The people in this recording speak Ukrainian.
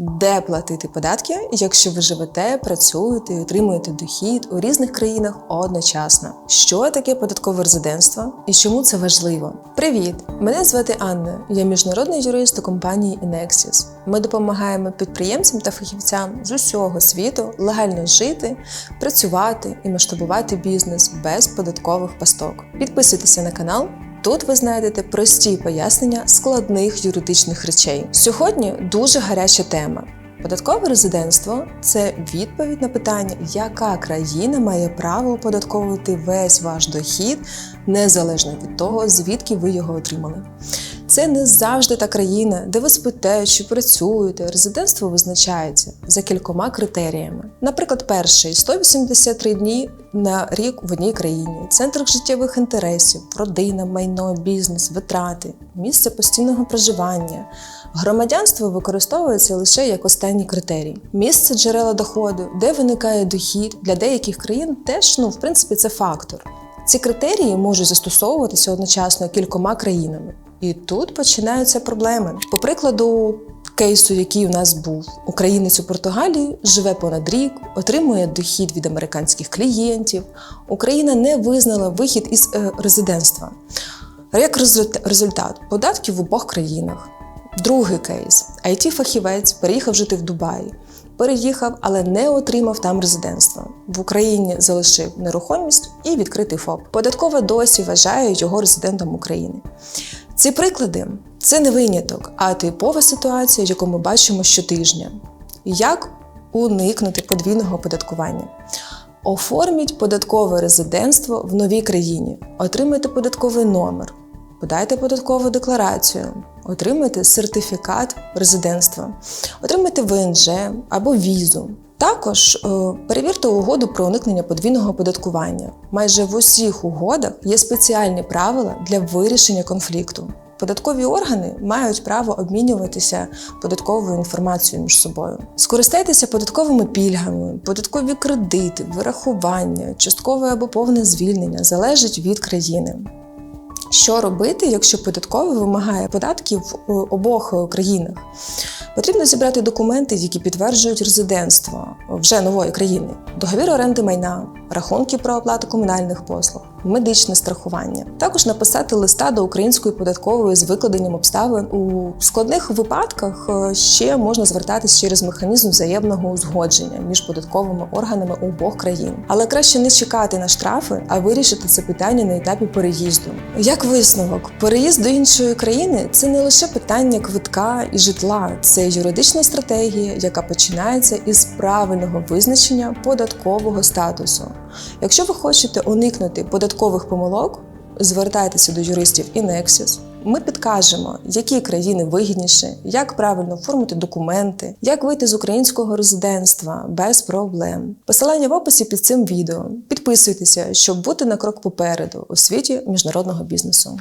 де платити податки, якщо ви живете, працюєте і отримуєте дохід у різних країнах одночасно. Що таке податкове резидентство і чому це важливо? Привіт! Мене звати Анна. Я міжнародний юрист у компанії Inexis. Ми допомагаємо підприємцям та фахівцям з усього світу легально жити, працювати і масштабувати бізнес без податкових пасток. Підписуйтеся на канал. Тут ви знайдете прості пояснення складних юридичних речей. Сьогодні дуже гаряча тема. Податкове резидентство це відповідь на питання, яка країна має право оподатковувати весь ваш дохід, незалежно від того, звідки ви його отримали. Це не завжди та країна, де ви спите, що працюєте. Резидентство визначається за кількома критеріями. Наприклад, перший 183 дні на рік в одній країні, центр життєвих інтересів, родина, майно, бізнес, витрати, місце постійного проживання. Громадянство використовується лише як останній критерій. Місце джерела доходу, де виникає дохід для деяких країн, теж ну в принципі це фактор. Ці критерії можуть застосовуватися одночасно кількома країнами. І тут починаються проблеми. По прикладу кейсу, який у нас був, українець у Португалії живе понад рік, отримує дохід від американських клієнтів. Україна не визнала вихід із е, резидентства. Як результат податки в обох країнах. Другий кейс: it фахівець переїхав жити в Дубаї. Переїхав, але не отримав там резидентство. В Україні залишив нерухомість і відкритий ФОП. Податкова досі вважає його резидентом України. Ці приклади це не виняток, а типова ситуація, яку ми бачимо щотижня. Як уникнути подвійного оподаткування? Оформіть податкове резидентство в новій країні, отримайте податковий номер, подайте податкову декларацію, отримайте сертифікат резидентства, отримайте ВНЖ або візу. Також е, перевірте угоду про уникнення подвійного оподаткування. Майже в усіх угодах є спеціальні правила для вирішення конфлікту. Податкові органи мають право обмінюватися податковою інформацією між собою. Скористайтеся податковими пільгами, податкові кредити, вирахування, часткове або повне звільнення залежить від країни. Що робити, якщо податковий вимагає податків в обох країнах? Потрібно зібрати документи, які підтверджують резидентство вже нової країни, договір оренди майна, рахунки про оплату комунальних послуг, медичне страхування. Також написати листа до української податкової з викладенням обставин. У складних випадках е, ще можна звертатись через механізм взаємного узгодження між податковими органами обох країн. Але краще не чекати на штрафи, а вирішити це питання на етапі переїзду. Як висновок, переїзд до іншої країни це не лише питання квитка і житла, це юридична стратегія, яка починається із правильного визначення податкового статусу. Якщо ви хочете уникнути податкових помилок, звертайтеся до юристів Інексіс. Ми підкажемо, які країни вигідніші, як правильно оформити документи, як вийти з українського резидентства без проблем. Посилання в описі під цим відео. Підписуйтеся, щоб бути на крок попереду у світі міжнародного бізнесу.